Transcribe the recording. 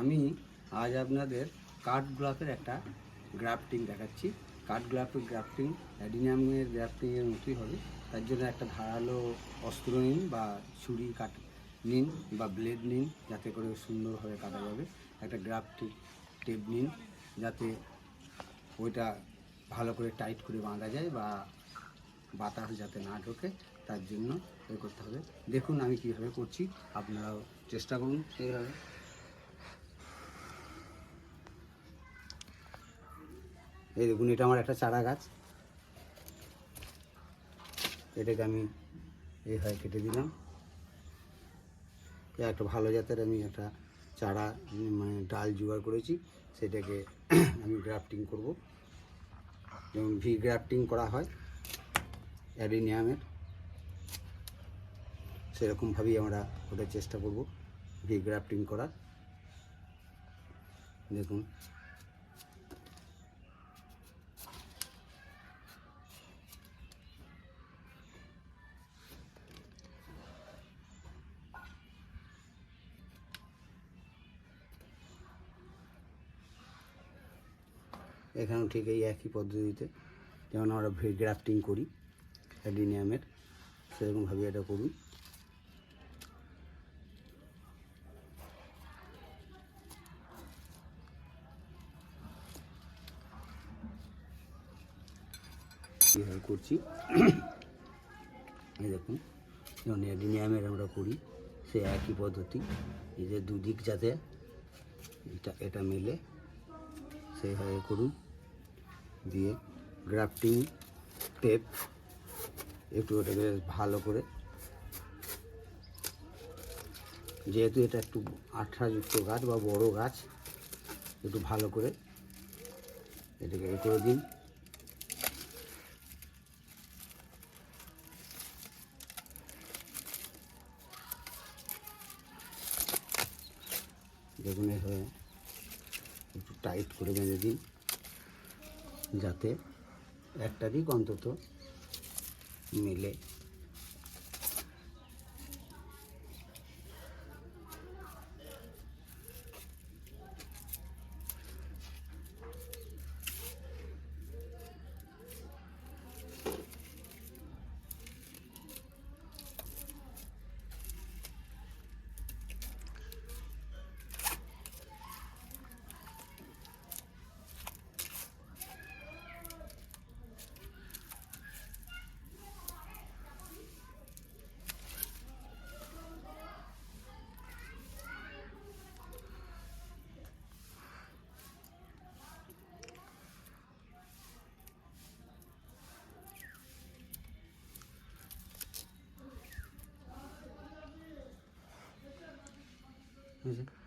আমি আজ আপনাদের কাঠ একটা গ্রাফটিং দেখাচ্ছি। কাঠ গ্রাফটিং অ্যাডিনিয়ামের গ্রাফটিংয়ের মতোই হবে। তার জন্য একটা ধারালো অস্ত্র নিন বা ছুরি কাট নিন বা ব্লেড নিন, যাতে করে সুন্দরভাবে কাটা যাবে। একটা গ্রাফটিং টেপ নিন, যাতে ওইটা ভালো করে টাইট করে বাঁধা যায় বা বাতাস যাতে না ঢোকে। তার জন্য এ করতে হবে। দেখুন আমি কীভাবে করছি। আপনারাও চেষ্টা করুন। সেইভাবে এই দেখুন, এটা আমার একটা চারা গাছ। এটাকে আমি এইভাবে কেটে দিলাম। একটা ভালো জাতের আমি একটা চারা মানে ডাল জোগাড় করেছি। সেটাকে আমি গ্রাফটিং করব। যেমন ভি গ্রাফটিং করা হয়, অ্যাডিনিয়ামের। সেরকমভাবেই আমরা ওটা চেষ্টা করব, ভি গ্রাফটিং করার। দেখুন এখানেও ঠিক এই একই পদ্ধতিতে যেমন আমরা গ্রাফটিং করি, অ্যাডিনিয়ামের সেরকমভাবে এটা করুন। করছি। এই দেখুন, যেমন অ্যাডিনিয়ামের আমরা করি, সে একই পদ্ধতি। এই যে দুদিক যাতে এটা এটা মেলে। সেইভাবে করুন। দিয়ে গ্রাফটিং টেপ একটু ওটাকে ভালো করে। যেহেতু এটা একটু আঠাযুক্ত গাছ বা বড় গাছ, একটু ভালো করে এটাকে এ করে দিন। দেখুন এভাবে একটু টাইট করে বেঁধে দিন যাতে একটা দিক অন্তত মিলে। Mm-hmm.